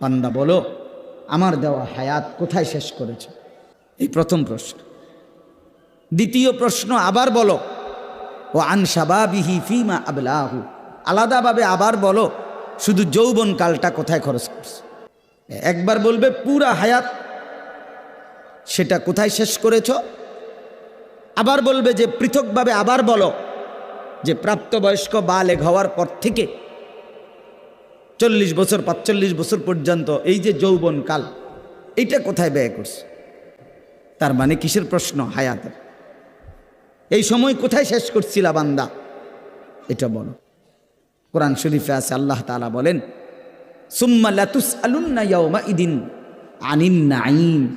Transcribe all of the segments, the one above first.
বান্দা বলো, আমার দেওয়া হায়াত কোথায় শেষ করেছ? এই প্রথম প্রশ্ন। দ্বিতীয় প্রশ্ন আবার বলো, ও আনসাবাবিহি ফিমা আবলাহু। আলাদাভাবে আবার বলো, শুধু যৌবন কালটা কোথায় খরচ করছে? একবার বলবে, পুরা হায়াত সেটা কোথায় শেষ করেছ? আবার বলবে যে, পৃথকভাবে আবার বলো, যে প্রাপ্তবয়স্ক বালেগ হওয়ার পর থেকে চল্লিশ বছর, পাঁচচল্লিশ বছর পর্যন্ত এই যে যৌবন কাল, এইটা কোথায় ব্যয় করছে? তার মানে কিসের প্রশ্ন হায়াতের? এই সময় কোথায় শেষ করছিলা বান্দা? এটা বলো। কোরআন শরীফে আছে, আল্লাহ তাআলা বলেন, সুম্মা লাতুস আলুন্না ইদিন আনিন নাঈম।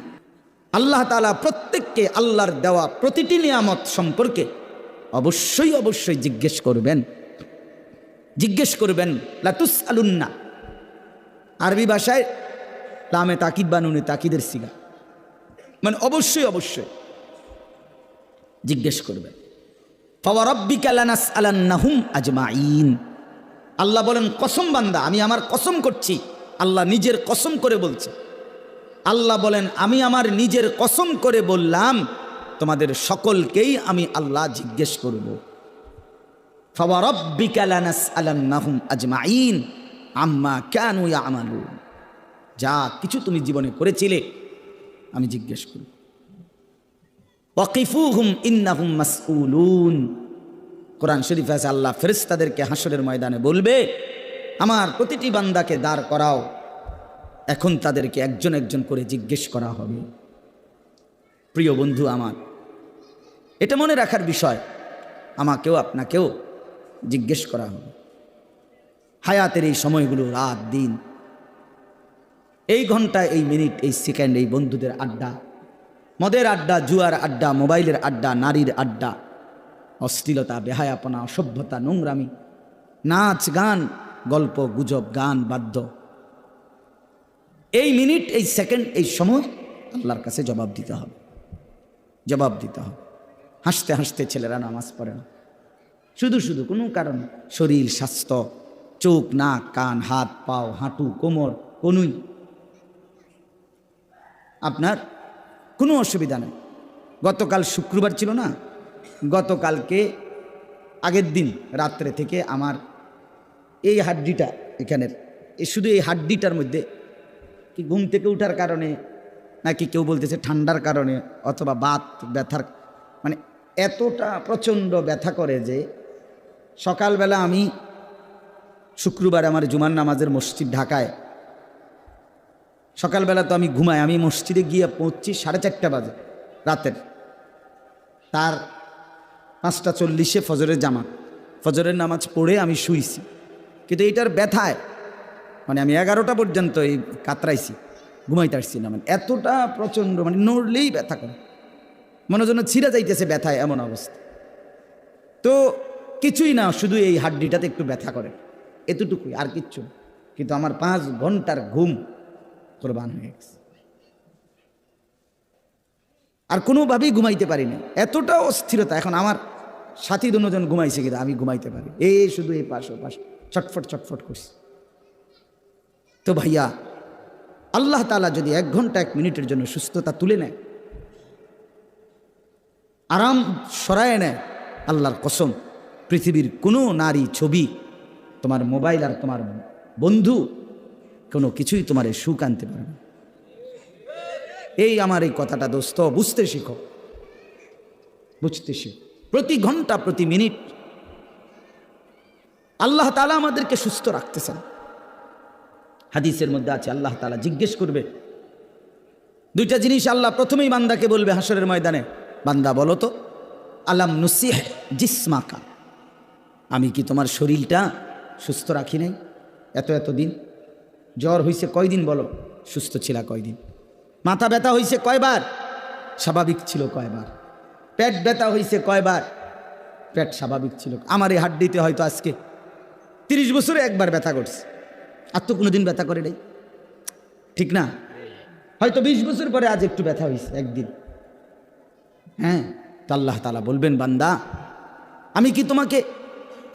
আল্লাহ তাআলা প্রত্যেককে আল্লাহর দেওয়া প্রতিটি নিয়ামত সম্পর্কে অবশ্যই অবশ্যই জিজ্ঞেস করবেন। জিজ্ঞেস করবেন লাতুস আলুন্না আরবি ভাষায়, লামে তাকিদ বানুনে তাকিদের সিগা। মানে অবশ্যই অবশ্যই। জিজ্ঞেস করবেন ফাওয়ারাব্বিকালানাস আলান্নাহুম আজমাইন আল্লাহ বলেন, কসম বান্দা, আমি আমার কসম করছি। আল্লাহ নিজের কসম করে বলছে। আল্লাহ বলেন, আমি আমার নিজের কসম করে বললাম, তোমাদের সকলকেই আমি আল্লাহ জিজ্ঞেস করব। আজমাইন আম্মা কানু যা কিছু তুমি জীবনে করেছিলে, আমি জিজ্ঞেস করব। ওয়াকিফুহুম ইন্নাহুম মাসউলুন। কোরআন শরীফ আছে, আল্লাহ ফেরেশতাদেরকে হাসরের ময়দানে বলবে, আমার প্রতিটি বান্দাকে দাঁড় করাও, এখন তাদেরকে একজন একজন করে জিজ্ঞেস করা হবে। প্রিয় বন্ধু আমার, এটা মনে রাখার বিষয়, আমাকেও আপনাকেও জিজ্ঞেস করা হবে হায়াতের এই সময়গুলো, রাত, দিন, এই ঘণ্টা, এই মিনিট, এই সেকেন্ড, এই বন্ধুদের আড্ডা, মদের আড্ডা, জুয়ার আড্ডা, মোবাইলের আড্ডা, নারীর আড্ডা, অশ্লীলতা, বেহায়াপনা, অসভ্যতা, নোংরামি, নাচ, গান, গল্প, গুজব, গান, বাদ্য। এই মিনিট, এই সেকেন্ড, এই সময় আল্লাহর কাছে জবাব দিতে হবে। জবাব দিতে হবে। হাসতে হাসতে ছেলেরা নামাজ পড়ে না। শুধু শুধু, কোনো কারণ শরীর, স্বাস্থ্য, চোখ, নাক, কান, হাত, পাও, হাঁটু, কোমর, কনুই। আপনার কোনো অসুবিধা নেই। গতকাল শুক্রবার ছিল না? গতকালকে আগের দিন রাত্রে থেকে আমার এই হাড্ডিটা এখানের শুধু এই হাড্ডিটার মধ্যে কি ঘুম থেকে উঠার কারণে নাকি কেউ বলতেছে ঠান্ডার কারণে অথবা বাত ব্যথার মানে এতটা প্রচণ্ড ব্যথা করে যে সকালবেলা আমি শুক্রবার আমার জুমার নামাজের মসজিদ ঢাকায়। সকালবেলা তো আমি ঘুমাই, আমি মসজিদে গিয়ে পৌঁছছি সাড়ে চারটা বাজে রাতের। তার পাঁচটা চল্লিশে ফজরের জামা ফজরের নামাজ পড়ে আমি শুইছি। কিন্তু এটার ব্যথায় মানে আমি এগারোটা পর্যন্ত এই কাতরাইছি, ঘুমাইতে আসছি না। মানে এতটা প্রচণ্ড মানে নড়লেই ব্যথা করে। মনে যেন ছিঁড়ে যাইতেছে ব্যথায় এমন অবস্থা। তো কিছুই না, শুধু এই হাড্ডিটাতে একটু ব্যথা করে। এতটুকুই, আর কিচ্ছু কিন্তু আমার পাঁচ ঘণ্টার ঘুম কোরবান হয়ে গেছে। আর কোনোভাবেই ঘুমাইতে পারি না এতটা অস্থিরতা, এখন আমার সাথী দুজন ঘুমাইছে কিন্তু আমি ঘুমাইতে পারি। এই শুধু এই পাশ, ও পাশ, ছটফট ছটফট করছি। তো ভাইয়া, আল্লাহ তালা যদি এক ঘণ্টা, এক মিনিটের জন্য সুস্থতা তুলে নেয়, আরাম সরায় নেয়, আল্লাহর কসম পৃথিবীর কোনো নারী ছবি, তোমার মোবাইল আর তোমার বন্ধু, কোনো কিছুই তোমার সুখ আনতে পারে না। এই আমার এই কথাটা দোস্ত, বুঝতে শিখো। বুঝতে শিখো। প্রতি ঘণ্টা, প্রতি মিনিট আল্লাহ তালা আমাদেরকে সুস্থ রাখতেছেন। হাদিসের মধ্যে আছে, আল্লাহ তালা জিজ্ঞেস করবে, দুইটা জিনিস আল্লাহ প্রথমেই বান্দাকে বলবে হাসরের ময়দানে। বান্দা বলো তো, আলাম নুসিহ জিসমাকা। আমি কি তোমার শরীরটা সুস্থ রাখি নাই? এত এত দিন। জ্বর হয়েছে কয়দিন বলো? সুস্থ ছিল কয়দিন? মাথা ব্যথা হয়েছে কয়বার? স্বাভাবিক ছিল কয়বার? পেট ব্যথা হয়েছে কয়বার? পেট স্বাভাবিক ছিল। আমার এই হাড্ডিতে হয়তো আজকে তিরিশ বছরে একবার ব্যথা করছে। আর তো কোনোদিন ব্যথা করে নাই। ঠিক না? হয়তো বিশ বছর পরে আজ একটু ব্যথা হয়েছে একদিন। হ্যাঁ? তো আল্লাহ তালা বলবেন, বান্দা, আমি কি তোমাকে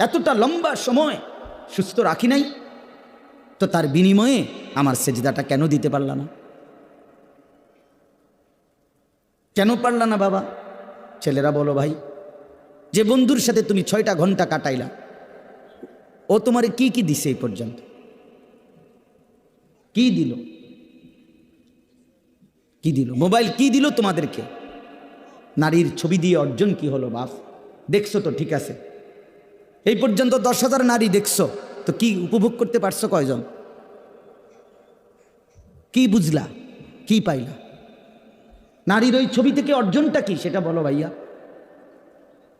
এতটা লম্বা সময় সুস্থ রাখি নাই, তো তার বিনিময়ে আমার সেজদাটা কেন দিতে পারলা না? কেন পারলা না বাবা? ছেলেরা বলো ভাই, যে বন্ধুর সাথে তুমি ছয়টা ঘণ্টা কাটাইলা, ও তোমারে কি কি দিছে এই পর্যন্ত? কি দিল? কি দিল? মোবাইল কি দিল তোমাদেরকে? নারীর ছবি দিয়ে অর্জন কি হলো বাপ? দেখছ তো, ঠিক আছে। এই পর্যন্ত দশ হাজার নারী দেখছ, তো কি উপভোগ করতে পারছ কয়জন? কি বুঝলা? কি পাইলা? নারীর ওই ছবি থেকে অর্জনটা কি সেটা বলো ভাইয়া।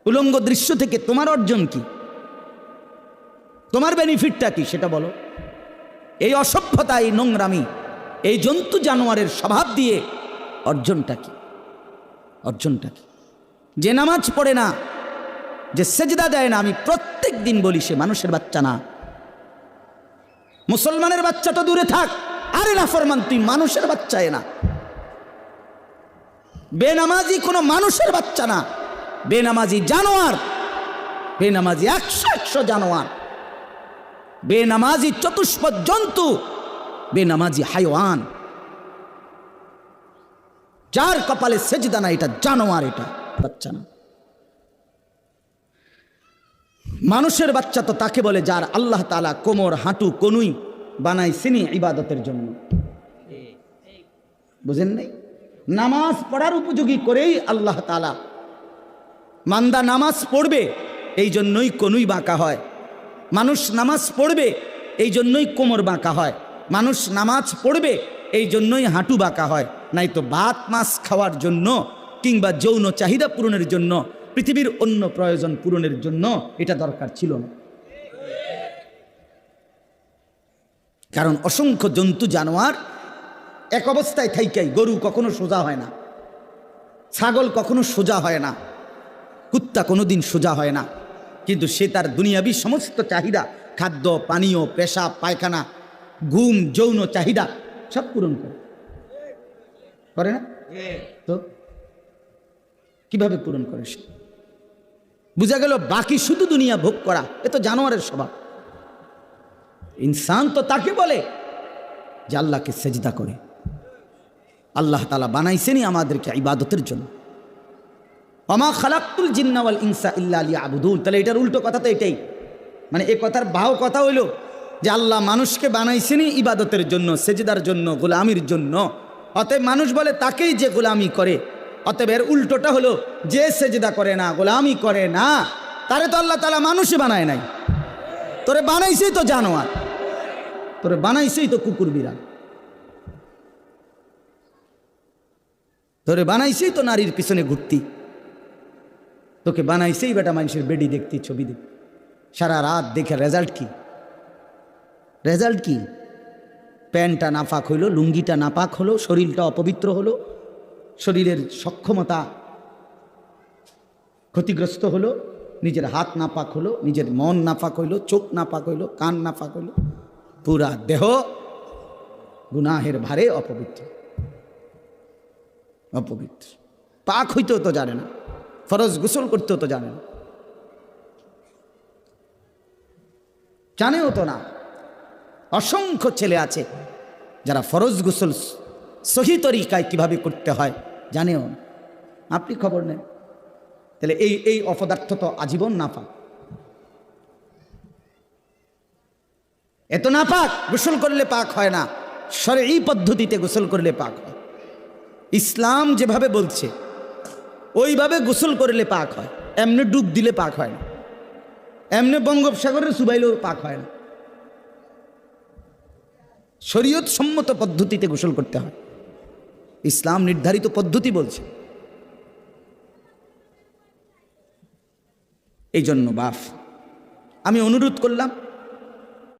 উলঙ্গ দৃশ্য থেকে তোমার অর্জন কি? তোমার বেনিফিটটা কি সেটা বলো। এই অসভ্যতা, এই নোংরামি, এই জন্তু জানোয়ারের স্বভাব দিয়ে অর্জনটা কি? অর্জনটা কি? যে নামাজ পড়ে না যে সেজদা দেয় না, আমি প্রত্যেক দিন বলি, সে মানুষের বাচ্চা না। মুসলমানের বাচ্চা তো দূরে থাক, আরে না ফরমান, তুই মানুষের বাচ্চা এ না। বেনামাজি কোনো মানুষের বাচ্চা না। বেনামাজি জানোয়ার, বেনামাজি একশো একশো জানোয়ার। বেনামাজি চতুষ্পদ জন্তু, বেনামাজি হাইওয়ান। যার কপালে সেজদা না এটা জানোয়ার, এটা বাচ্চা না। মানুষের বাচ্চা তো তাকে বলে যার আল্লাহ তালা কোমর, হাঁটু, কনুই বানাইছেনি ইবাদতের জন্য। বুঝেন নাই? নামাজ পড়ার উপযোগী করেই আল্লাহ তালা মান্দা নামাজ পড়বে এই জন্যই কনুই বাঁকা হয়। মানুষ নামাজ পড়বে এই জন্যই কোমর বাঁকা হয়। মানুষ নামাজ পড়বে এই জন্যই হাঁটু বাঁকা হয়। নাই তো ভাত, মাছ খাওয়ার জন্য কিংবা যৌন চাহিদা পূরণের জন্য পৃথিবীর অন্য প্রয়োজন পূরণের জন্য এটা দরকার ছিল না। কারণ অসংখ্য জন্তু জানোয়ার এক অবস্থায় থাইকাই গরু কখনো সোজা হয় না ছাগল কখনো সোজা হয় না কুত্তা কোনোদিন সোজা হয় না। কিন্তু সে তার দুনিয়াবি সমস্ত চাহিদা খাদ্য পানীয় পেশাব পায়খানা ঘুম যৌন চাহিদা সব পূরণ করে। করে না? তো কীভাবে পূরণ করে সে? বোঝা গেল বাকি শুধু দুনিয়া ভোগ করা, এ তো জানোয়ারের স্বভাব। ইনসান তো তাকে বলে যে আল্লাহকে সেজদা করে। আল্লাহ তালা বানাইছেনি আমাদেরকে ইবাদতের জন্য। অমা খালাক্তুল জিন্নাওয়াল ইনসা ইল্লা আলী আবুদুল তাহলে এটার উল্টো কথা তো এটাই। মানে এ কথার বাহ কথা হইল যে আল্লাহ মানুষকে বানাইছেনি ইবাদতের জন্য, সেজদার জন্য, গোলামির জন্য। অতএব মানুষ বলে তাকেই যে গোলামি করে। অতএব এর উল্টোটা হলো যে সেজদা করে না, গোলামি করে না, তারে তো আল্লাহ তালা মানুষই বানায় নাই। তোরে বানাইছেই তো জানোয়ার, তোরে বানাইছেই তো কুকুর বিড়াল তোরে বানাইছেই তো নারীর পিছনে ঘুরতি। তোকে বানাইছেই বেটা মানুষের বেডি দেখতি, ছবি দেখ সারা রাত দেখে রেজাল্ট কি? রেজাল্ট কি? প্যান্টটা নাপাক হইল, লুঙ্গিটা নাপাক হলো, শরীরটা অপবিত্র হলো, শরীরের সক্ষমতা ক্ষতিগ্রস্ত হলো, নিজের হাত নাপাক হলো, নিজের মন নাপাক হইল, চোখ নাপাক হইল, কান নাপাক হইল, পুরা দেহ গুনাহের ভারে অপবিত্র। অপবিত্র। পাক হইতেও তো জানে না, ফরজ গোসল করতেও তো জানে না। জানেও তো না, অসংখ্য ছেলে আছে যারা ফরজ গোসল সহি তরিকায় কীভাবে করতে হয় জানেও আপনি খবর নেন। তাহলে এই এই অপদার্থ তো আজীবন না পাক এত না পাক গোসল করলে পাক হয় না। সরে এই পদ্ধতিতে গোসল করলে পাক হয়। ইসলাম যেভাবে বলছে, ওইভাবে গোসল করলে পাক হয়। এমনি ডুব দিলে পাক হয় না। এমনি বঙ্গোপসাগরের সুবাইলেও পাক হয় না। শরীয়ত সম্মত পদ্ধতিতে গোসল করতে হয়। ইসলাম নির্ধারিত পদ্ধতি বলছে। এই জন্য বাফ। আমি অনুরোধ করলাম